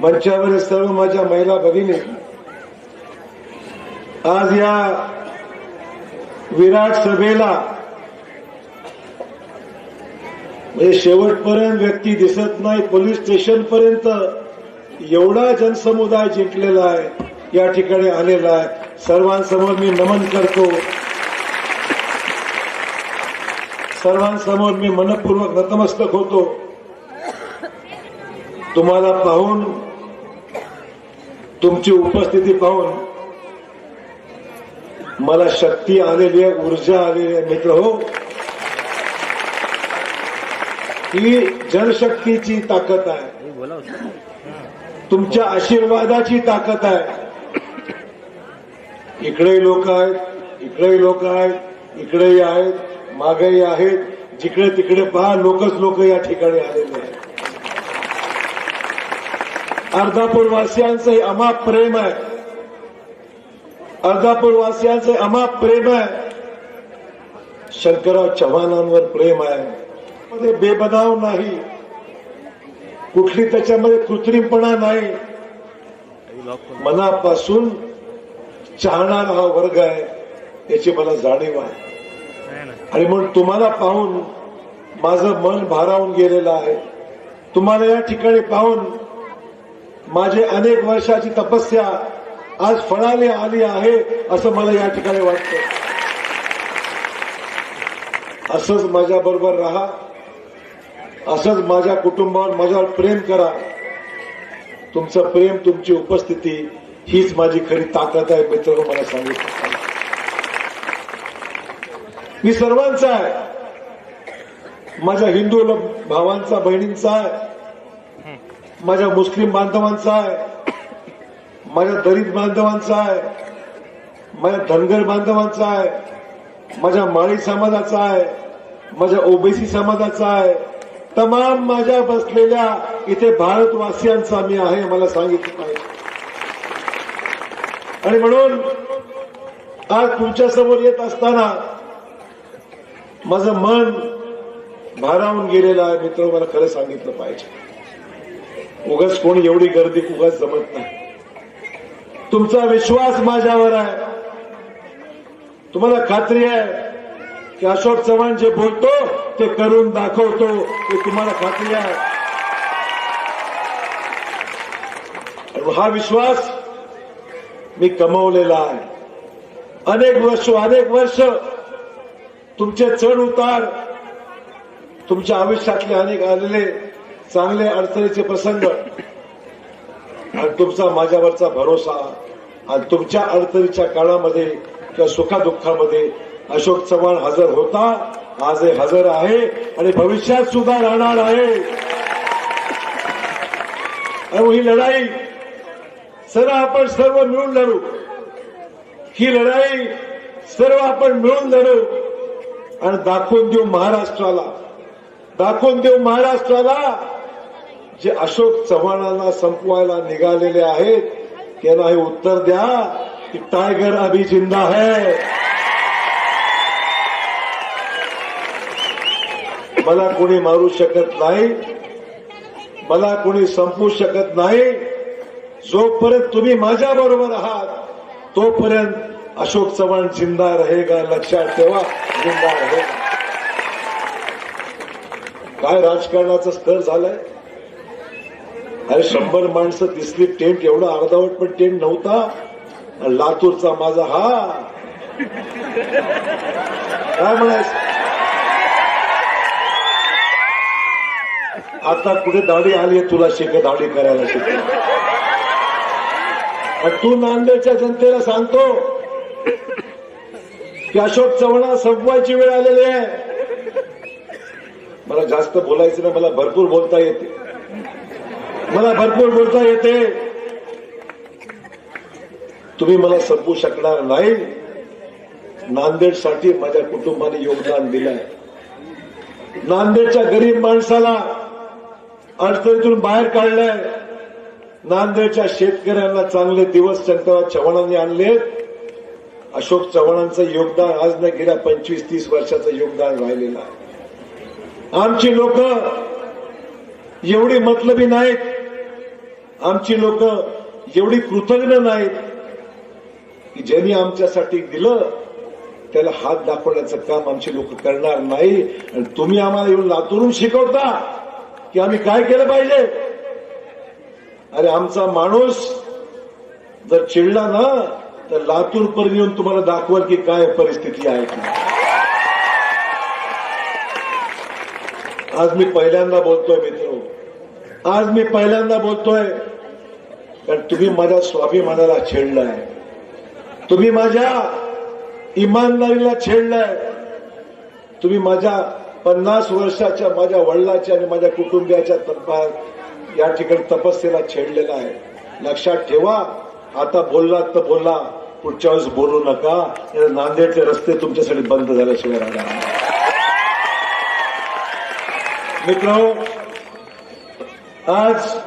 मंचावर सर्व माझ्या महिला भगिनी आज या विराट सभेला म्हणजे शेवटपर्यंत व्यक्ती दिसत नाही पोलीस स्टेशन पर्यंत एवढा जनसमुदाय जिंकलेला आहे या ठिकाणी आलेला आहे. सर्वांसमोर मी नमन करतो. सर्वांसमोर मी मनपूर्वक नतमस्तक होतो. तुम्हाला पाहून तुमची उपस्थिती पाहून मला शक्ती आलेली आहे ऊर्जा आलेली आहे मित्र हो. ही जनशक्तीची ताकद आहे. तुमच्या आशीर्वादाची ताकद आहे. इकडेही लोक आहेत इकडेही लोक आहेत इकडेही आहेत. मागही आहेत. जिकडे तिकडे पहा लोकच लोक या ठिकाणी आलेले आहेत. अर्धापूरवासियांचं हे अमाप प्रेम आहे. अर्धापूरवासियांचं अमाप प्रेम आहे. शंकरराव चव्हाणांवर प्रेम आहे. मध्ये बेबनाव नाही. कुठली त्याच्यामध्ये कृत्रिमपणा नाही. मनापासून चाहणारा हा वर्ग आहे. याची मला जाणीव आहे. आणि म्हणून तुम्हाला पाहून माझं मन भारावून गेलेलं आहे. तुम्हाला या ठिकाणी पाहून माझे अनेक वर्षाची तपस्या आज फळाने आली आहे असं मला या ठिकाणी वाटतं. असंच माझ्या बरोबर राहा. असंच माझ्या कुटुंबावर माझ्यावर प्रेम करा. तुमचं प्रेम तुमची उपस्थिती हीच माझी खरी ताकद आहे मित्र मला सांगितलं मी सर्वांचा आहे. माझ्या हिंदू भावांचा बहिणींचा आहे. माझ्या मुस्लिम बांधवांचा आहे. माझ्या दलित बांधवांचा आहे. माझ्या धनगर बांधवांचा आहे. माझ्या माळी समाजाचा आहे. माझ्या ओबीसी समाजाचा आहे. तमाम माझ्या बसलेल्या इथे भारतवासियांचा मी आहे मला सांगितलं पाहिजे आणि म्हणून आज तुमच्यासमोर येत असताना माझं मन भारावून गेलेलं आहे मित्र मला खरं सांगितलं पाहिजे. उगाच कोणी एवढी गर्दी उगाच जमत नाही. तुमचा विश्वास माझ्यावर आहे. तुम्हाला खात्री आहे की अशोक चव्हाण जे बोलतो ते करून दाखवतो हे तुम्हाला खात्री आहे. हा विश्वास मी कमवलेला आहे. अनेक वर्ष अनेक वर्ष तुमचे चढ उतार तुमच्या आयुष्यातले अनेक आलेले चांगले अडचणीचे प्रसंग आणि तुमचा माझ्यावरचा भरोसा आणि तुमच्या अडचणीच्या काळामध्ये किंवा सुखादुःखामध्ये अशोक चव्हाण हजर होता आज हे हजर आहे आणि भविष्यात सुद्धा राहणार आहे. आणि ही लढाई सर्व आपण सर्व मिळून लढू. ही लढाई सर्व आपण मिळून लढू. आणि दाखवून देऊ महाराष्ट्राला. दाखवून देऊ महाराष्ट्राला जे अशोक चव्हाणांना संपवायला निघालेले आहेत त्यांना हे उत्तर द्या की टायगर अभी जिंदा है. मला कोणी मारू शकत नाही मला कोणी संपवू शकत नाही. जोपर्यंत तुम्ही माझ्या बरोबर आहात तोपर्यंत अशोक चव्हाण जिंदा रहेगा लक्षात ठेवा. काय राजकारणाचं स्तर झालंय? अरे शंभर माणसं दिसली टेंट एवढा अर्धावट पण टेंट नव्हता. लातूरचा माझा हा. काय म्हणायचं? आता कुठे दाढी आली तुला शिक दाढी करायला शिक. तू नांदेडच्या जनतेला सांगतो की अशोक चव्हाणा संपवायची वेळ आलेली आहे. मला जास्त बोलायचं नाही मला भरपूर बोलता येते. मला भरपूर बोलता येते. तुम्ही मला संपवू शकणार नाही. नांदेडसाठी माझ्या कुटुंबाने योगदान दिलंय. नांदेडच्या गरीब माणसाला अडचणीतून बाहेर काढलंय. नांदेडच्या शेतकऱ्यांना चांगले दिवस शंकरराव चव्हाणांनी आणले अशोक चव्हाणांचं योगदान आज न गेल्या पंचवीस तीस वर्षाचं योगदान राहिलेलं आहे. आमची लोक एवढी मतलबी नाहीत. आमची लोक एवढी कृतज्ञ नाहीत की ज्यांनी आमच्यासाठी दिलं त्याला हात दाखवण्याचं काम आमची लोक करणार नाही. आणि तुम्ही आम्हाला येऊन लातूरून शिकवता की आम्ही काय केलं पाहिजे? अरे आमचा माणूस जर चिडला ना तर लातूर पर्यंत येऊन तुम्हाला दाखवाल की काय परिस्थिती आहे ती. आज मी पहिल्यांदा बोलतोय मित्र. आज मी पहिल्यांदा बोलतोय कारण तुम्ही माझ्या स्वाभिमानाला छेडलाय. तुम्ही माझ्या इमानदारीला छेडलाय. तुम्ही माझ्या पन्नास वर्षाच्या माझ्या वडिलाच्या आणि माझ्या कुटुंबियाच्या तपा या ठिकाणी तपस्येला छेडलेला आहे. लक्षात ठेवा आता बोललात तर बोलला पुढच्या वेळेस बोलू नका. नांदेडचे रस्ते तुमच्यासाठी बंद झाल्याशिवाय राहणार मित्र आज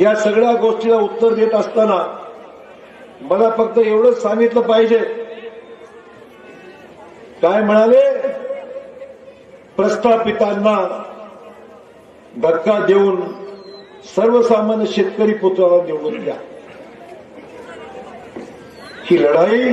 या सगळ्या गोष्टीला उत्तर देत असताना मला फक्त एवढंच सांगितलं पाहिजे. काय म्हणाले? प्रस्थापितांना धक्का देऊन सर्वसामान्य शेतकरी पुत्राला निवडून द्या. की लढाई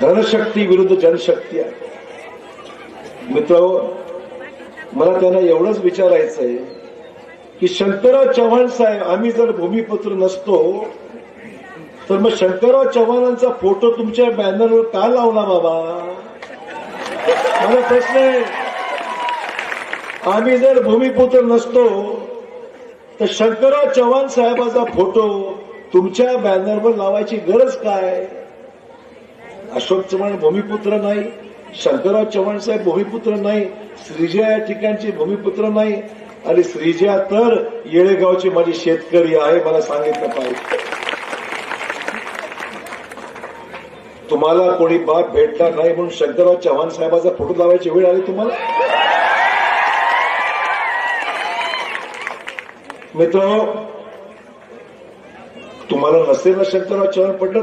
धनशक्ती विरुद्ध जनशक्ती आहे. मित्र मला त्यांना एवढंच विचारायचं आहे की शंकरराव चव्हाण साहेब आम्ही जर भूमिपुत्र नसतो तर मग शंकरराव चव्हाणांचा फोटो तुमच्या बॅनरवर का लावला बाबा? मला प्रश्न आहे. आम्ही जर भूमिपुत्र नसतो तर शंकरराव चव्हाण साहेबाचा फोटो तुमच्या बॅनरवर लावायची गरज काय? अशोक चव्हाण भूमिपुत्र नाही शंकरराव चव्हाण साहेब भूमिपुत्र नाही श्रीजया या ठिकाणचे भूमिपुत्र नाही आणि श्रीजया तर येळेगावची माझी शेतकरी आहे मला सांगितलं पाहिजे. तुम्हाला कोणी बाप भेटला नाही म्हणून शंकरराव चव्हाण साहेबाचा फोटो लावायची वेळ आली तुम्हाला? मित्र तुम्हाला नसेल ना शंकरराव चव्हाण पडलं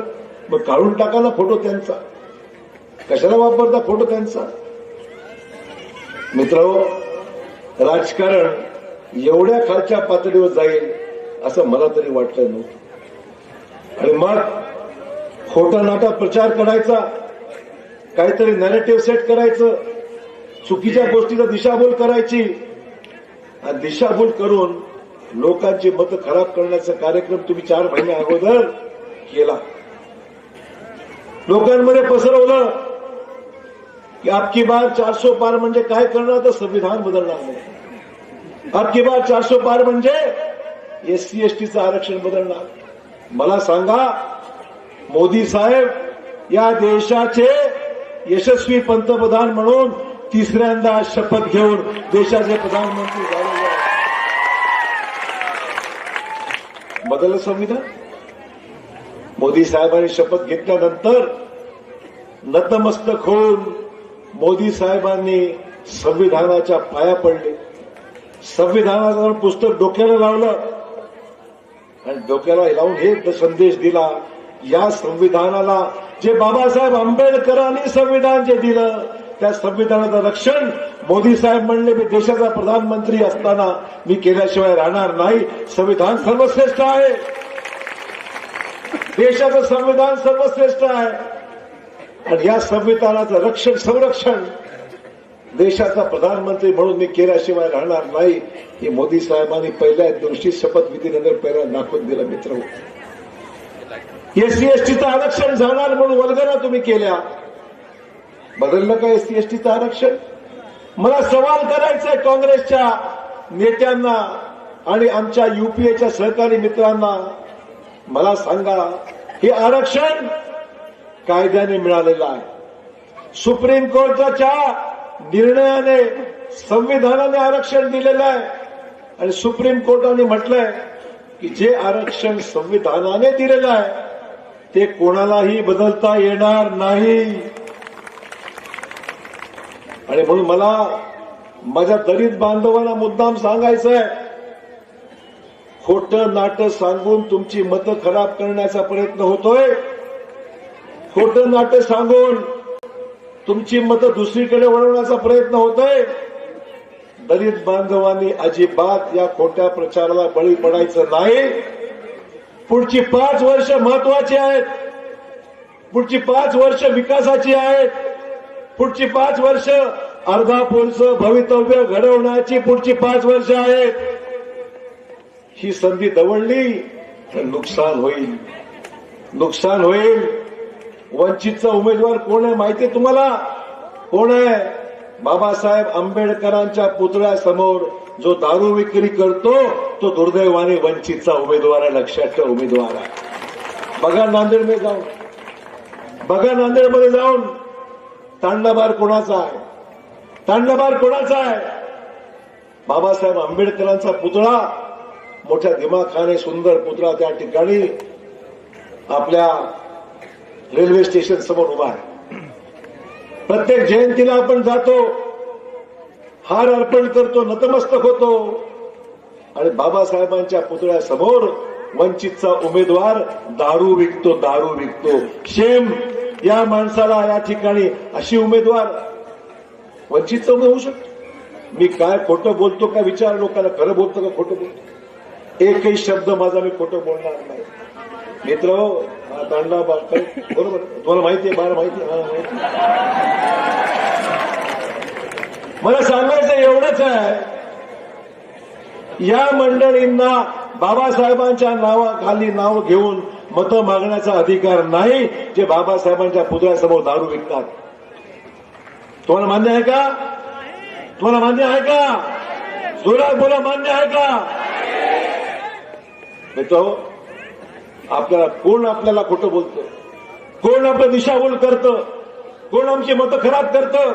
मग काढून टाका ना फोटो त्यांचा. कशाला वापरता फोटो त्यांचा? मित्र राजकारण एवढ्या खालच्या पातळीवर जाईल असं मला तरी वाटलं नव्हतं. आणि मग खोटा नाटा प्रचार करायचा काहीतरी नॅरेटिव्ह सेट करायचं चुकीच्या गोष्टीला दिशाभूल करायची आणि दिशाभूल करून लोकांची मतं खराब करण्याचा कार्यक्रम तुम्ही चार महिने अगोदर केला. लोकांमध्ये पसरवलं की आपकी बार चारशे पार म्हणजे काय करणार? तर संविधान बदलणार नाही. आपकी बार चारशे पार म्हणजे एससी एसटीचं आरक्षण बदलणार. मला सांगा मोदी साहेब या देशाचे यशस्वी पंतप्रधान म्हणून तिसऱ्यांदा शपथ घेऊन देशाचे प्रधानमंत्री झाले आहेत. बदललं संविधान? मोदी साहेबांनी शपथ घेतल्यानंतर नतमस्तक होऊन मोदी साहेबांनी संविधानाच्या पाया पडले. संविधानाचं पुस्तक डोक्याला लावलं आणि डोक्याला लावून हे संदेश दिला या संविधानाला जे बाबासाहेब आंबेडकरांनी संविधान जे दिलं त्या संविधानाचं रक्षण मोदी साहेब म्हणले मी देशाचा प्रधानमंत्री असताना मी केल्याशिवाय राहणार नाही. संविधान सर्वश्रेष्ठ आहे. देशाचं संविधान सर्वश्रेष्ठ आहे. आणि या संविधानाचं रक्षण संरक्षण देशाचा प्रधानमंत्री म्हणून मी केल्याशिवाय राहणार नाही हे मोदी साहेबांनी पहिल्या दिवशी शपथविधीनंतर पहिला दाखवून दिला मित्र हो. एससी एसटीचं आरक्षण जाणार म्हणून वल्गना तुम्ही केल्या. बदललं का एसटी एसटीचं आरक्षण? मला सवाल करायचा आहे काँग्रेसच्या नेत्यांना आणि आमच्या युपीएच्या सहकारी मित्रांना. मला सांगा हे आरक्षण कायद्याने मिळालेलं आहे. सुप्रीम कोर्टाच्या निर्णयाने संविधानाने आरक्षण दिलेलं आहे. आणि सुप्रीम कोर्टाने म्हटलंय की जे आरक्षण संविधानाने दिलेलं आहे ते कोणालाही बदलता येणार नाही. आणि म्हणून मला माझ्या दलित बांधवांना मुद्दाम सांगायचं आहे खोटं नाटं सांगून तुमची मतं खराब करण्याचा प्रयत्न होतोय. खोटं नाटं सांगून तुमची मतं दुसरीकडे वळवण्याचा प्रयत्न होतोय. दलित बांधवांनी अजिबात या खोट्या प्रचाराला बळी पडायचं नाही. पुढची पाच वर्ष महत्वाची आहेत. पुढची पाच वर्ष विकासाची आहेत. पुढची पाच वर्ष अर्धापूरचं भवितव्य घडवण्याची पुढची पाच वर्ष आहेत. ही संधी दवडली तर नुकसान होईल. नुकसान होईल. वंचितचा उमेदवार कोण आहे माहिती आहे तुम्हाला? कोण आहे? बाबासाहेब आंबेडकरांच्या पुतळ्यासमोर जो दारू विक्री करतो तो दुर्दैवाने वंचितचा उमेदवार आहे लक्षात ठेव उमेदवार आहे. बघा नांदेडमध्ये जाऊन. बघा नांदेडमध्ये जाऊन. तांडाबार कोणाचा आहे? तांडाबार कोणाचा आहे? बाबासाहेब आंबेडकरांचा पुतळा मोठ्या दिमाखाने सुंदर पुतळा त्या ठिकाणी आपल्या रेल्वे स्टेशन समोर उभा आहे. प्रत्येक जयंतीला आपण जातो हार अर्पण करतो नतमस्तक होतो. आणि बाबासाहेबांच्या पुतळ्यासमोर वंचितचा उमेदवार दारू विकतो दारू विकतो. शेम या माणसाला या ठिकाणी अशी उमेदवार वंचित उमेदवार होऊ शकतो. मी काय खोटं बोलतो का विचार लोकांना खरं बोलतो का खोटं बोलतो? एकही शब्द माझा मी खोटं बोलणार नाही. मित्र हो, दांडा बा- बरोबर? तुम्हाला माहिती आहे बारा माहिती हा, माहिती मला सांगायचं एवढंच आहे. या मंडळींना बाबासाहेबांच्या नावाखाली नाव घेऊन मतं मागण्याचा अधिकार नाही जे बाबासाहेबांच्या पुतळ्यासमोर दारू विकतात. तुम्हाला मान्य आहे का? तुम्हाला मान्य आहे का? जोरात बोला मान्य आहे का? तो आपल्याला कोण आपल्याला खोटं बोलतं? कोण आपलं दिशाभूल करतं? कोण आमची मतं खराब करतं?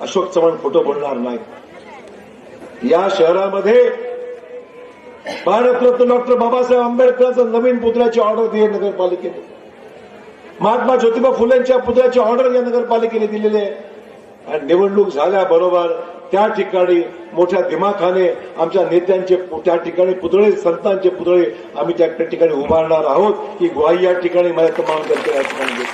अशोक चव्हाण खोटं बोलणार नाही. या शहरामध्ये भारतरत्न डॉक्टर बाबासाहेब आंबेडकरांचं नवीन पुतळ्याची ऑर्डर दिली नगरपालिकेने. महात्मा ज्योतिबा फुलेंच्या पुतळ्याची ऑर्डर या नगरपालिकेने दिलेली आहे. आणि निवडणूक झाल्याबरोबर त्या ठिकाणी मोठ्या दिमाखाने आमच्या नेत्यांचे त्या ठिकाणी पुतळे संतांचे पुतळे आम्ही त्या ठिकाणी उभारणार आहोत. ही ग्वाही या ठिकाणी माझ्या तमाम जनतेला ठिकाणी